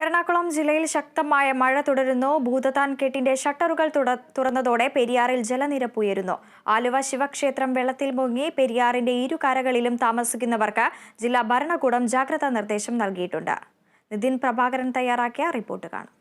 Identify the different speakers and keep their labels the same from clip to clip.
Speaker 1: എറണാകുളം ജില്ലയിൽ ശക്തമായ മഴ തുടരുന്നു. ഭൂതത്താൻ കെട്ടിന്റെ ഷട്ടറുകൾ തുറന്നതോടെ പെരിയാറിൽ ജലനിരപ്പ് ഉയരുന്നു. ആലുവ ശിവക്ഷേത്രം വെള്ളത്തിൽ മുങ്ങി പെരിയാറിന്റെ ഇരു കരകളിലും താമസിക്കുന്നവർക്ക് ജില്ലാ ഭരണകൂടം ജാഗ്രതാ നിർദ്ദേശം നൽകിയിട്ടുണ്ട്. നിതിൻ പ്രഭാകരൻ തയ്യാറാക്കിയ റിപ്പോർട്ട് കാണാം.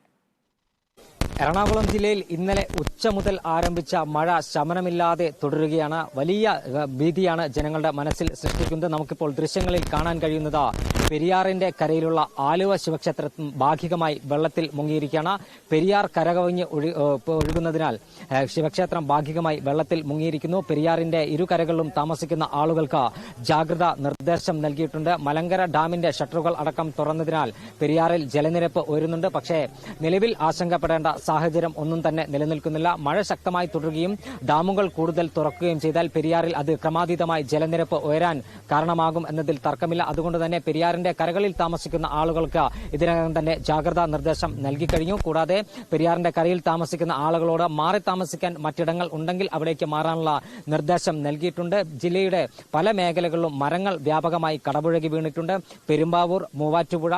Speaker 2: എറണാകുളം ജില്ലയിൽ ഇന്നലെ ഉച്ച മുതൽ ആരംഭിച്ച മഴ ശമനമില്ലാതെ തുടരുകയാണ്. വലിയ ഭീതിയാണ് ജനങ്ങളുടെ മനസ്സിൽ സൃഷ്ടിക്കുന്നത്. നമുക്കിപ്പോൾ ദൃശ്യങ്ങളിൽ കാണാൻ കഴിയുന്നത് പെരിയാറിന്റെ കരയിലുള്ള ആലുവ ശിവക്ഷേത്രത്തിൽ ഭാഗികമായി വെള്ളത്തിൽ മുങ്ങിയിരിക്കുകയാണ്. പെരിയാർ കരകവിഞ്ഞ് ഒഴു- ഒഴുകുന്നതിനാൽ ശിവക്ഷേത്രം ഭാഗികമായി വെള്ളത്തിൽ മുങ്ങിയിരിക്കുന്നു. പെരിയാറിന്റെ ഇരു കരകളിലും താമസിക്കുന്ന ആളുകൾക്ക് ജാഗ്രതാ നിർദ്ദേശം നൽകിയിട്ടുണ്ട്. മലങ്കര ഡാമിന്റെ ഷട്ടറുകൾ അടക്കം തുറന്നതിനാൽ പെരിയാറിൽ ജലനിരപ്പ് ഉയരുന്നുണ്ട്. പക്ഷേ നിലവിൽ ആശങ്കപ്പെടേണ്ട സാഹചര്യം ഒന്നും തന്നെ നിലനിൽക്കുന്നില്ല. മഴ ശക്തമായി തുടരുകയും ഡാമുകൾ കൂടുതൽ തുറക്കുകയും ചെയ്താൽ പെരിയാറിൽ അത് ക്രമാതീതമായി ജലനിരപ്പ് ഉയരാൻ കാരണമാകും എന്നതിൽ തർക്കമില്ല. അതുകൊണ്ട് തന്നെ പെരിയാറിന്റെ കരകളിൽ താമസിക്കുന്ന ആളുകൾക്ക് ഇതിനകം തന്നെ ജാഗ്രതാ നിർദ്ദേശം നൽകിക്കഴിഞ്ഞു കൂടാതെ പെരിയാറിന്റെ കരയിൽ താമസിക്കുന്ന ആളുകളോട് മാറി താമസിക്കാൻ മറ്റിടങ്ങൾ ഉണ്ടെങ്കിൽ അവിടേക്ക് മാറാനുള്ള നിർദ്ദേശം നൽകിയിട്ടുണ്ട്. ജില്ലയുടെ പല മേഖലകളിലും മരങ്ങൾ വ്യാപകമായി കടപുഴകി വീണിട്ടുണ്ട്. പെരുമ്പാവൂർ മൂവാറ്റുപുഴ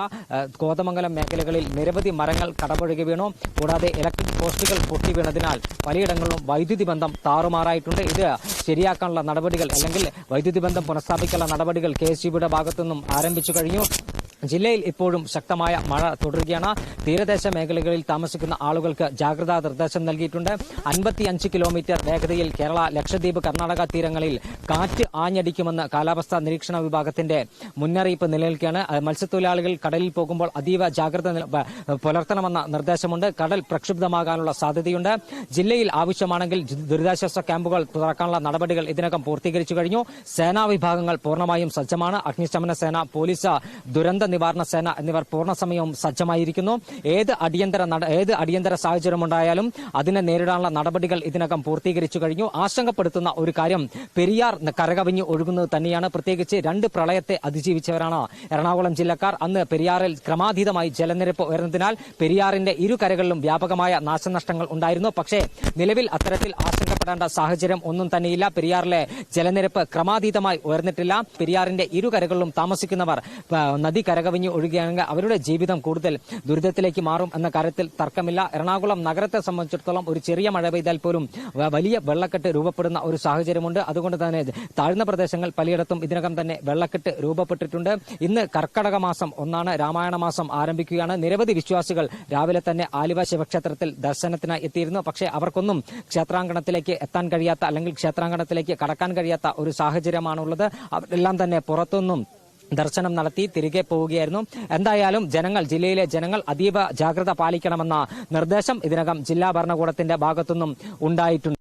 Speaker 2: കോതമംഗലം മേഖലകളിൽ നിരവധി മരങ്ങൾ കടപുഴകി വീണു. കൂടാതെ ഇലക്ട്രിക് പോസ്റ്റുകൾ പൊട്ടി വീണതിനാൽ പലയിടങ്ങളിലും വൈദ്യുതി ബന്ധം താറുമാറായിട്ടുണ്ട്. ഇത് ശരിയാക്കാനുള്ള നടപടികൾ അല്ലെങ്കിൽ വൈദ്യുതി ബന്ധം പുനഃസ്ഥാപിക്കാനുള്ള നടപടികൾ കെ എസ് ഭാഗത്തുനിന്നും ആരംഭിച്ചു കഴിഞ്ഞു. ജില്ലയിൽ ഇപ്പോഴും ശക്തമായ മഴ തുടരുകയാണ്. തീരദേശ മേഖലകളിൽ താമസിക്കുന്ന ആളുകൾക്ക് ജാഗ്രതാ നിർദ്ദേശം നൽകിയിട്ടുണ്ട്. അൻപത്തിയഞ്ച് കിലോമീറ്റർ വേഗതയിൽ കേരള ലക്ഷദ്വീപ് കർണാടക തീരങ്ങളിൽ കാറ്റ് ആഞ്ഞടിക്കുമെന്ന് കാലാവസ്ഥാ നിരീക്ഷണ വിഭാഗത്തിന്റെ മുന്നറിയിപ്പ് നിലനിൽക്കുകയാണ്. മത്സ്യത്തൊഴിലാളികൾ കടലിൽ പോകുമ്പോൾ അതീവ ജാഗ്രത പുലർത്തണമെന്ന നിർദ്ദേശമുണ്ട്. കടൽ പ്രക്ഷുബ്ധമാകാനുള്ള സാധ്യതയുണ്ട്. ജില്ലയിൽ ആവശ്യമാണെങ്കിൽ ദുരിതാശ്വാസ ക്യാമ്പുകൾ തുറക്കാനുള്ള നടപടികൾ ഇതിനകം പൂർത്തീകരിച്ചു കഴിഞ്ഞു. സേനാ വിഭാഗങ്ങൾ പൂർണമായും സജ്ജമാണ്. അഗ്നിശമന സേന പോലീസ് ദുരന്ത നിവാരണ സേന എന്നിവർ പൂർണസമയവും സജ്ജമായിരിക്കുന്നു. ഏത് അടിയന്തര ഏത് അടിയന്തര സാഹചര്യമുണ്ടായാലും അതിനെ നേരിടാനുള്ള നടപടികൾ ഇതിനകം പൂർത്തീകരിച്ചു കഴിഞ്ഞു. ആശങ്കപ്പെടുത്തുന്ന ഒരു കാര്യം പെരിയാർ കരകവിഞ്ഞ് ഒഴുകുന്നത് തന്നെയാണ്. പ്രത്യേകിച്ച് രണ്ട് പ്രളയത്തെ അതിജീവിച്ചവരാണ് എറണാകുളം ജില്ലക്കാർ. അന്ന് പെരിയാറിൽ ക്രമാതീതമായി ജലനിരപ്പ് ഉയർന്നതിനാൽ പെരിയാറിന്റെ ഇരു കരകളിലും വ്യാപകമായ നാശനഷ്ടങ്ങൾ ഉണ്ടായിരുന്നു. പക്ഷേ നിലവിൽ അത്തരത്തിൽ ആശങ്കപ്പെടേണ്ട സാഹചര്യം ഒന്നും തന്നെയില്ല. പെരിയാറിലെ ജലനിരപ്പ് ക്രമാതീതമായി ഉയർന്നിട്ടില്ല. പെരിയാറിന്റെ ഇരു കരകളിലും താമസിക്കുന്നവർ നദി കരകവിഞ്ഞ് ഒഴുകുകയാണെങ്കിൽ അവരുടെ ജീവിതം കൂടുതൽ ദുരിതത്തിലേക്ക് മാറും എന്ന കാര്യത്തിൽ തർക്കമില്ല. എറണാകുളം നഗരത്തെ സംബന്ധിച്ചിടത്തോളം ഒരു ചെറിയ മഴ പെയ്താൽ പോലും വലിയ വെള്ളക്കെട്ട് രൂപപ്പെടുന്ന ഒരു സാഹചര്യമുണ്ട്. അതുകൊണ്ട് തന്നെ താഴ്ന്ന പ്രദേശങ്ങൾ പലയിടത്തും ഇതിനകം തന്നെ വെള്ളക്കെട്ട് രൂപപ്പെട്ടിട്ടുണ്ട്. ഇന്ന് കർക്കടക മാസം ഒന്നാണ്. രാമായണ മാസം ആരംഭിക്കുകയാണ്. നിരവധി വിശ്വാസികൾ രാവിലെ തന്നെ ആലുവ ശിവക്ഷേത്രത്തിൽ ദർശനത്തിനായി എത്തിയിരുന്നു. പക്ഷേ അവർക്കൊന്നും ക്ഷേത്രാങ്കണത്തിലേക്ക് എത്താൻ കഴിയാത്ത അല്ലെങ്കിൽ ക്ഷേത്രാങ്കണത്തിലേക്ക് കടക്കാൻ കഴിയാത്ത ഒരു സാഹചര്യമാണുള്ളത്. അവരെല്ലാം തന്നെ പുറത്തുനിന്നും ദർശനം നടത്തി തിരികെ പോവുകയായിരുന്നു. എന്തായാലും ജനങ്ങൾ ജില്ലയിലെ ജനങ്ങൾ അതീവ ജാഗ്രത പാലിക്കണമെന്ന നിർദ്ദേശം ഇതിനകം ജില്ലാ ഭരണകൂടത്തിന്റെ ഭാഗത്തുനിന്നും ഉണ്ടായിട്ടുണ്ട്.